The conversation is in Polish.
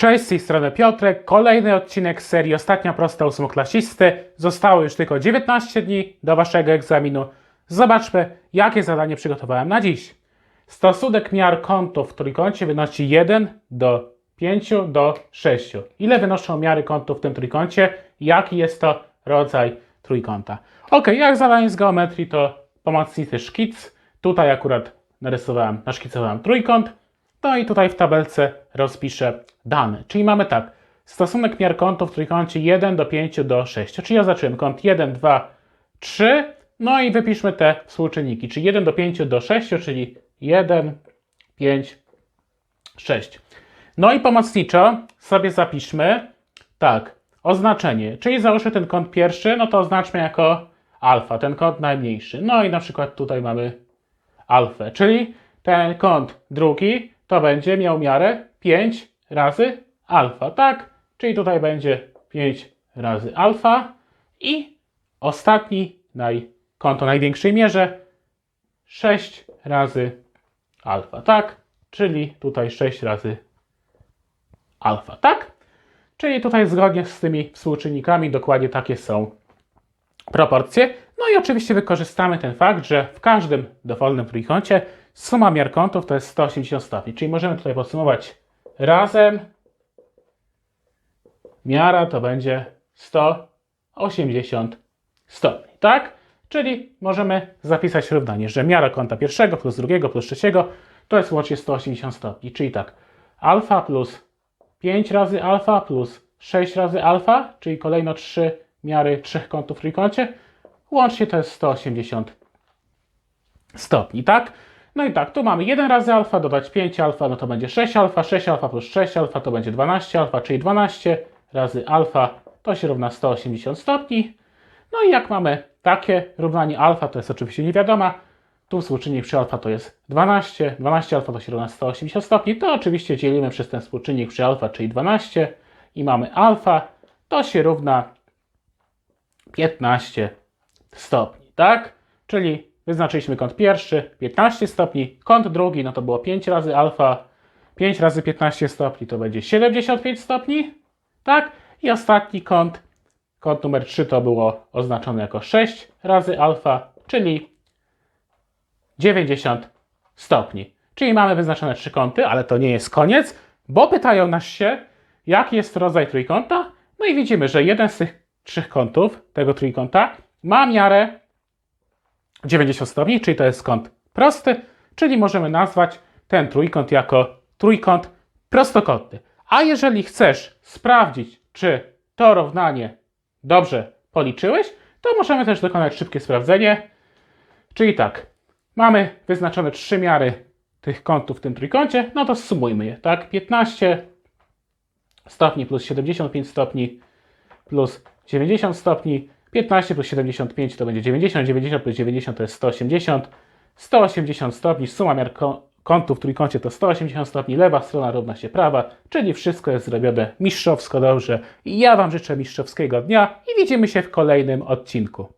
Cześć, z tej strony Piotrek. Kolejny odcinek serii Ostatnia prosta ósmoklasisty. Zostało już tylko 19 dni do waszego egzaminu. Zobaczmy, jakie zadanie przygotowałem na dziś. Stosunek miar kątów w trójkącie wynosi 1 do 5 do 6. Ile wynoszą miary kątów w tym trójkącie? Jaki jest to rodzaj trójkąta? Ok, jak zadanie z geometrii to pomocnicy szkic. Tutaj akurat narysowałem, naszkicowałem trójkąt. No i tutaj w tabelce rozpiszę dane. Czyli mamy tak, stosunek miar kątów w trójkącie 1 do 5 do 6. Czyli oznaczyłem kąt 1, 2, 3. No i wypiszmy te współczynniki, czyli 1 do 5 do 6, czyli 1, 5, 6. No i pomocniczo sobie zapiszmy tak, oznaczenie, czyli załóżmy ten kąt pierwszy, no to oznaczmy jako alfa, ten kąt najmniejszy. No i na przykład tutaj mamy alfę, czyli ten kąt drugi to będzie miał miarę 5 razy alfa, tak? Czyli tutaj będzie 5 razy alfa i ostatni naj, kąt o największej mierze 6 razy alfa, tak? Czyli tutaj 6 razy alfa, tak? Czyli tutaj zgodnie z tymi współczynnikami dokładnie takie są proporcje. No i oczywiście wykorzystamy ten fakt, że w każdym dowolnym trójkącie suma miar kątów to jest 180 stopni. Czyli możemy tutaj podsumować razem miara to będzie 180 stopni, tak? Czyli możemy zapisać równanie, że miara kąta pierwszego plus drugiego plus trzeciego to jest łącznie 180 stopni. Czyli tak, alfa plus 5 razy alfa plus 6 razy alfa, czyli kolejno 3 miary trzech kątów w trójkącie, łącznie to jest 180 stopni, tak? No i tak, tu mamy 1 razy alfa, dodać 5 alfa, no to będzie 6 alfa, 6 alfa plus 6 alfa to będzie 12 alfa, czyli 12 razy alfa to się równa 180 stopni. No i jak mamy takie równanie alfa, to jest oczywiście niewiadoma, tu współczynnik przy alfa to jest 12, 12 alfa to się równa 180 stopni, to oczywiście dzielimy przez ten współczynnik przy alfa, czyli 12 i mamy alfa, to się równa 15 stopni, tak? Czyli wyznaczyliśmy kąt pierwszy 15 stopni, kąt drugi no to było 5 razy alfa, 5 razy 15 stopni to będzie 75 stopni, tak? I ostatni kąt, kąt numer 3 to było oznaczone jako 6 razy alfa, czyli 90 stopni. Czyli mamy wyznaczone trzy kąty, ale to nie jest koniec, bo pytają nas się, jaki jest rodzaj trójkąta. No i widzimy, że jeden z tych trzech kątów tego trójkąta ma miarę 90 stopni, czyli to jest kąt prosty, czyli możemy nazwać ten trójkąt jako trójkąt prostokątny. A jeżeli chcesz sprawdzić, czy to równanie dobrze policzyłeś, to możemy też dokonać szybkie sprawdzenie. Czyli tak, mamy wyznaczone trzy miary tych kątów w tym trójkącie, no to sumujmy je, tak? 15 stopni plus 75 stopni plus 90 stopni, 15 plus 75 to będzie 90, 90 plus 90 to jest 180, 180 stopni, suma miar ką- kątów w trójkącie to 180 stopni, lewa strona równa się prawa, czyli wszystko jest zrobione mistrzowsko dobrze. Ja Wam życzę mistrzowskiego dnia i widzimy się w kolejnym odcinku.